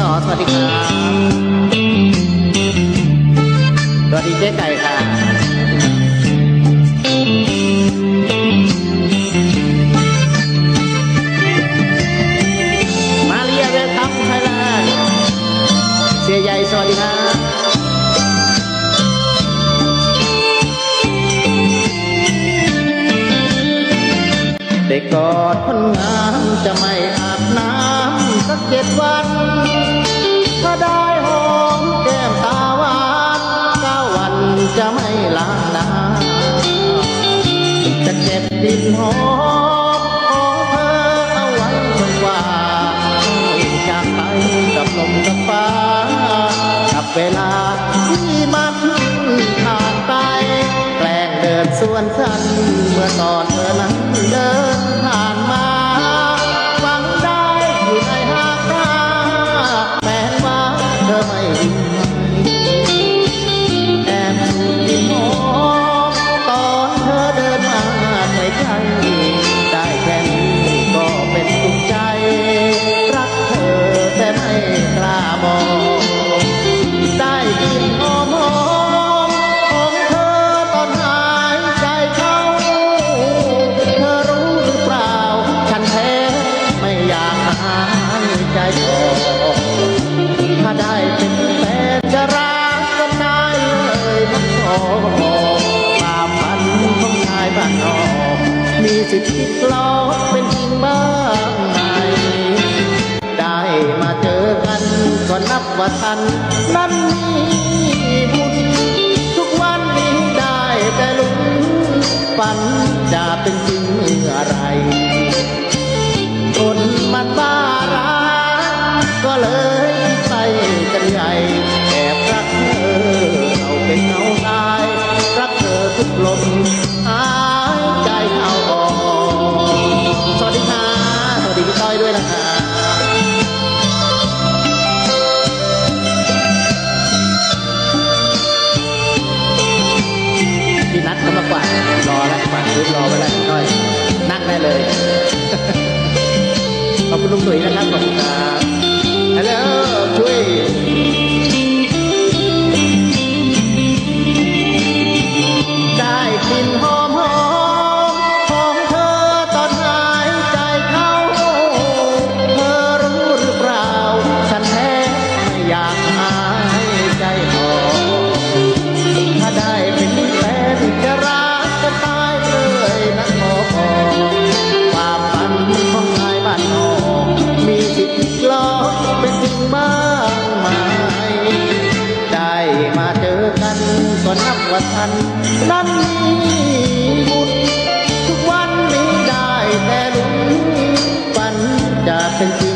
ต่อสวัสดีครับสวัสดีเจ๊ไก่ค่ะมาเรียเวลคัมไทยแลนด์เสียใหญ่สวัสดีครับเด็กกอดคนงามจะไม่ เจ็ดวันถ้าได้หอมแก้มตาหวานเก้าวันจะไม่ลางน้าจะเก็บดินหอมของเธอเอาไว้จนกว่าจากไปกับลมกับฟ้ากับเวลาที่มันผ่านไปแกล้งเดินสวนฉันเายใจออกถ้าได้เป็นแฟนจะรักกันได้เลยทั้งสองความฝันของชายบ้านนอกมีสิทธิ์คิดลอกเป็นจริงบ้างไหมได้มาเจอกันก็นับว่าทันนั้นมีบุญทุกวันนี้ได้แต่ลุ้นฝันจะเป็นจริงเมื่อไรคนมัน พี่นัดเขามากวาดรอแล้วกวาดพื้นรอไว้แล้วพี่ต้อย นั่งได้เลย ขอบคุณลุงตุ๋ยนะครับขอบคุณันนั้นมีบุญทุกวันนี้ได้แต่ลุ้นฝันจะเป็นจริงเมื่อ